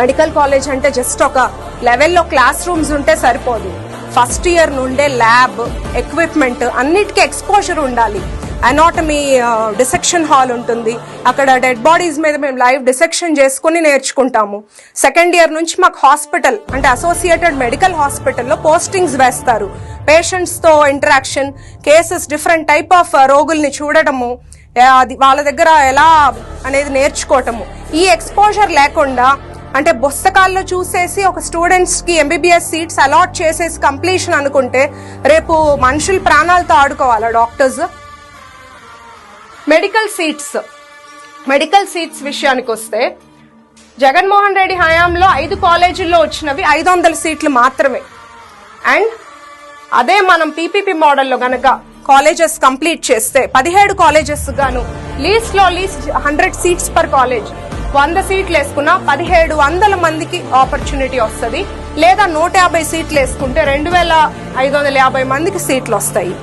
Medical college అంటే just ఒక లెవెల్లో క్లాస్ రూమ్స్ ఉంటే సరిపోదు. ఫస్ట్ ఇయర్ నుండే ల్యాబ్ ఎక్విప్మెంట్ అన్నిటికీ ఎక్స్పోజర్ ఉండాలి. అనాటమీ డిసెక్షన్ హాల్ ఉంటుంది. అక్కడ డెడ్ బాడీస్ మీద మేము లైవ్ డిసెక్షన్ చేసుకుని నేర్చుకుంటాము. సెకండ్ ఇయర్ నుంచి మాకు హాస్పిటల్ అంటే అసోసియేటెడ్ మెడికల్ హాస్పిటల్లో పోస్టింగ్స్ వేస్తారు. పేషెంట్స్తో interaction cases different type of రోగుల్ని చూడటము అది వాళ్ళ దగ్గర ఎలా అనేది నేర్చుకోవటము. ఈ ఎక్స్పోజర్ లేకుండా అంటే పుస్తకాల్లో చూసేసి ఒక స్టూడెంట్స్కి ఎంబీబీఎస్ సీట్స్ అలాట్ చేసేసి కంప్లీషన్ అనుకుంటే రేపు మనుషుల ప్రాణాలతో ఆడుకోవాలా doctors medical seats medical seats విషయానికి వస్తే జగన్మోహన్ రెడ్డి హయాంలో ఐదు కాలేజీల్లో వచ్చినవి ఐదు వందల సీట్లు మాత్రమే. అండ్ అదే మనం పీపీపీ మోడల్లో గనక కాలేజెస్ కంప్లీట్ చేస్తే పదిహేడు కాలేజెస్ గాను లీస్ట్లో least hundred seats per college వంద సీట్లు వేసుకున్నా పదిహేడు వందల మందికి ఆపర్చునిటీ వస్తుంది. లేదా నూట యాభై సీట్లు వేసుకుంటే రెండు వేల ఐదు వందల యాభై మందికి సీట్లు వస్తాయి.